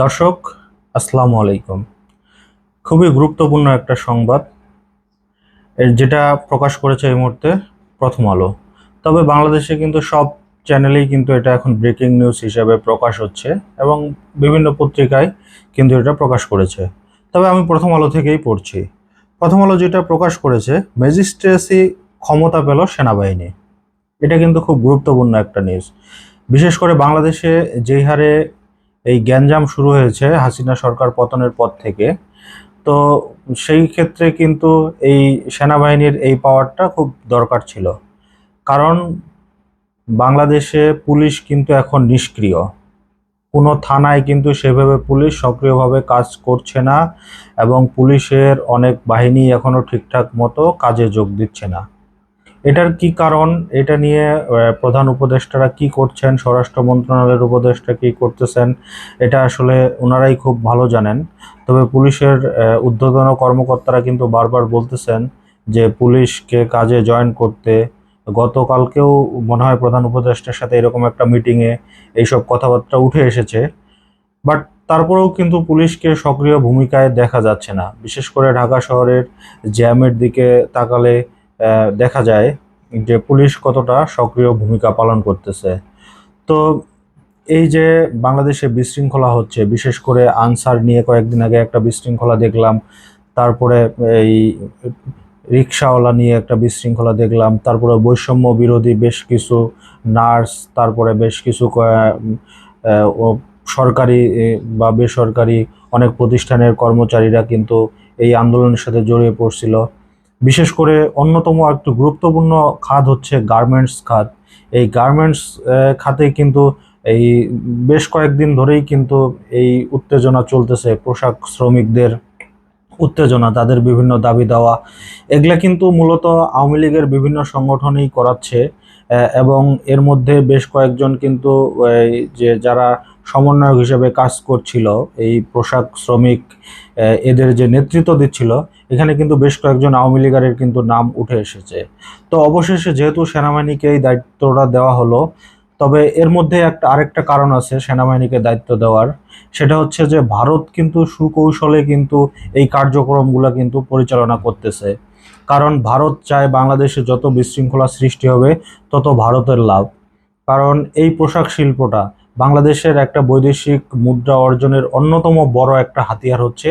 দর্শক, আসসালামু আলাইকুম। খুবই গুরুত্বপূর্ণ একটা সংবাদ যেটা প্রকাশ করেছে এই মুহূর্তে প্রথম আলো। তবে বাংলাদেশে কিন্তু সব চ্যানেলেই কিন্তু এটা এখন ব্রেকিং নিউজ হিসেবে প্রকাশ হচ্ছে এবং বিভিন্ন পত্রিকায় কিন্তু এটা প্রকাশ করেছে। তবে আমি প্রথম আলো থেকেই পড়ছি। প্রথম আলো যেটা প্রকাশ করেছে, ম্যাজিস্ট্রেসি ক্ষমতা পেল সেনাবাহিনী। এটা কিন্তু খুব গুরুত্বপূর্ণ একটা নিউজ বিশেষ করে বাংলাদেশে যেই হারে এই গ্যাঞ্জাম শুরু হয়েছে হাসিনা সরকার পতনের পর থেকে। তো সেই ক্ষেত্রে কিন্তু এই সেনাবাহিনীর এই পাওয়ারটা খুব দরকার ছিল। কারণ বাংলাদেশে পুলিশ কিন্তু এখন নিষ্ক্রিয়। কোনো থানায় কিন্তু সেভাবে পুলিশ সক্রিয়ভাবে কাজ করছে না এবং পুলিশের অনেক বাহিনী এখনও ঠিকঠাক মতো কাজে যোগ দিচ্ছে না। এটার কি কারণ? এটা নিয়ে প্রধান উপদেষ্টারা কি করছেন? স্বরাষ্ট্র মন্ত্রণালয়ের উপদেষ্টা কি করতেছেন? এটা আসলে ওনারাই খুব ভালো জানেন। তবে পুলিশের ঊর্ধ্বতন কর্মকর্তারা কিন্তু বারবার বলতেছেন যে পুলিশকে কাজে জয়েন করতে। গতকালকেও মনে হয় প্রধান উপদেষ্টার সাথে এরকম একটা মিটিংয়ে এইসব কথাবার্তা উঠে এসেছে। বাট তারপরেও কিন্তু পুলিশকে সক্রিয় ভূমিকায় দেখা যাচ্ছে না। বিশেষ করে ঢাকা শহরের জ্যামের দিকে তাকালে দেখা যায় যে পুলিশ কতটা সক্রিয় ভূমিকা পালন করতেছে। তো এই যে বাংলাদেশে বিশৃঙ্খলা হচ্ছে, বিশেষ করে আনসার নিয়ে কয়েকদিন আগে একটা বিশৃঙ্খলা দেখলাম, তারপরে এই রিক্সাওয়ালা নিয়ে একটা বিশৃঙ্খলা দেখলাম, তারপরে বৈষম্য বিরোধী বেশ কিছু নার্স, তারপরে বেশ কিছু সরকারি বা বেসরকারি অনেক প্রতিষ্ঠানের কর্মচারীরা কিন্তু এই আন্দোলনের সাথে জড়িয়ে পড়ছিল। বিশেষ করে অন্যতম একটু গুরুত্বপূর্ণ খাত হচ্ছে গার্মেন্টস খাত এই গার্মেন্টস খাতে কিন্তু এই বেশ কয়েকদিন ধরেই কিন্তু এই উত্তেজনা চলতেছে, পোশাক শ্রমিকদের উত্তেজনা, তাদের বিভিন্ন দাবি দেওয়া। এগুলা কিন্তু মূলত আওয়ামী লীগের বিভিন্ন সংগঠনই করাচ্ছে এবং এর মধ্যে বেশ কয়েকজন কিন্তু যে যারা সমন্বয়ক হিসেবে কাজ করছিল, এই পোশাক শ্রমিক এদের যে নেতৃত্ব দিচ্ছিল, এখানে কিন্তু বেশ কয়েকজন আওয়ামী লীগারের কিন্তু নাম উঠে এসেছে। তো অবশেষে যেহেতু সেনাবাহিনীকে এই দায়িত্বটা দেওয়া হলো, তবে এর মধ্যে একটা আরেকটা কারণ আছে সেনাবাহিনীকে দায়িত্ব দেওয়ার। সেটা হচ্ছে যে ভারত কিন্তু সুকৌশলে কিন্তু এই কার্যক্রমগুলো কিন্তু পরিচালনা করতেছে। কারণ ভারত চায় বাংলাদেশে যত বিশৃঙ্খলা সৃষ্টি হবে, তত ভারতের লাভ। কারণ এই পোশাক শিল্পটা বাংলাদেশের একটা বৈদেশিক মুদ্রা অর্জনের অন্যতম বড় একটা হাতিয়ার হচ্ছে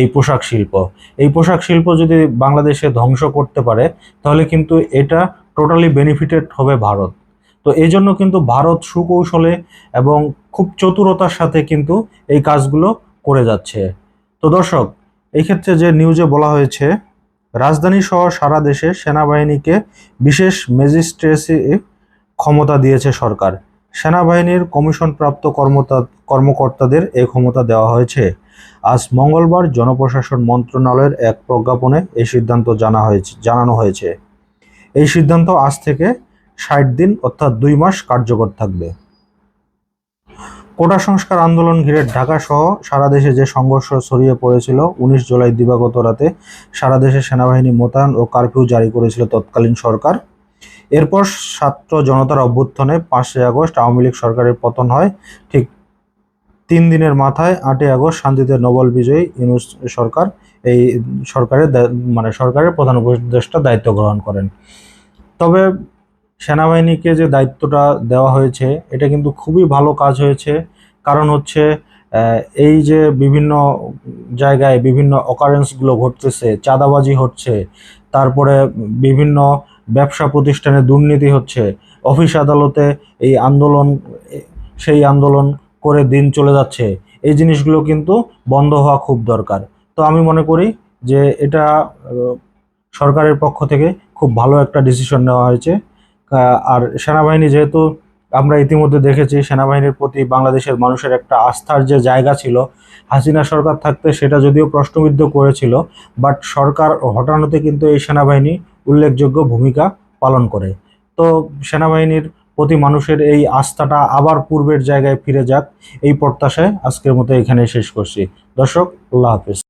এই পোশাক শিল্প। এই পোশাক শিল্প যদি বাংলাদেশে ধ্বংস করতে পারে, তাহলে কিন্তু এটা টোটালি বেনিফিটেড হবে ভারত। তো এই জন্য কিন্তু ভারত সুকৌশলে এবং খুব চতুরতার সাথে কিন্তু এই কাজগুলো করে যাচ্ছে। তো দর্শক, এই ক্ষেত্রে যে নিউজে বলা হয়েছে, রাজধানী সহ সারা দেশে সেনাবাহিনীকে বিশেষ ম্যাজিস্ট্রেসি ক্ষমতা দিয়েছে সরকার। সেনাবাহিনীর কমিশনপ্রাপ্ত কর্মতা, কর্মকর্তাদের এই ক্ষমতা দেওয়া হয়েছে। আজ মঙ্গলবার জনপ্রশাসন মন্ত্রণালয়ের এক প্রজ্ঞাপনে এই সিদ্ধান্ত জানা হয়েছে, জানানো হয়েছে। এই সিদ্ধান্ত আজ থেকে ষাট দিন অর্থাৎ দুই মাস কার্যকর থাকবে। কোটা সংস্কার আন্দোলন ঘিরে ঢাকা সহ সারা দেশে যে সংঘর্ষ ছড়িয়ে পড়েছিল, উনিশ জুলাই দিবাগত রাতে সারা দেশে সেনাবাহিনী মোতায়েন ও কারফিউ জারি করেছিল তৎকালীন সরকার। এরপর ছাত্র জনতার অভ্যুত্থানে পাঁচই আগস্ট আওয়ামী লীগ সরকারের পতন হয়। ঠিক তিন দিনের মাথায় আটই আগস্ট শান্তিতে নোবেল বিজয়ী ইউনুস সরকার এই সরকারের মানে সরকারের প্রধান উপদেষ্টা দায়িত্ব গ্রহণ করেন। তবে সেনাবাহিনীকে যে দায়িত্বটা দেওয়া হয়েছে, এটা কিন্তু খুবই ভালো কাজ হয়েছে। কারণ হচ্ছে এই যে বিভিন্ন জায়গায় বিভিন্ন অকারেন্সগুলো ঘটতেছে, চাঁদাবাজি হচ্ছে, তারপরে বিভিন্ন ব্যবসা প্রতিষ্ঠানে দুর্নীতি হচ্ছে। অফিস আদালতে এই আন্দোলন, সেই আন্দোলন করে দিন চলে যাচ্ছে। এই জিনিসগুলো কিন্তু বন্ধ হওয়া খুব দরকার। তো আমি মনে করি যে এটা সরকারের পক্ষ থেকে খুব ভালো একটা ডিসিশন নেওয়া হয়েছে। আর সেনাবাহিনী যেহেতু আমরা ইতিমধ্যে দেখেছি, সেনাবাহিনীর প্রতি বাংলাদেশের মানুষের একটা আস্থার যে জায়গা ছিল, হাসিনা সরকার থাকতে সেটা যদিও প্রশ্নবিদ্ধ করেছিল বাট সরকার হটানোতে কিন্তু এই সেনাবাহিনী উল্লেখযোগ্য ভূমিকা পালন করে। তো সেনাবাহিনীর প্রতি মানুষের এই আস্থাটা আবার পূর্বের জায়গায় ফিরে যাক, এই প্রত্যাশায় আজকের মতো এখানে শেষ করছি। দর্শক, আল্লাহ হাফিজ।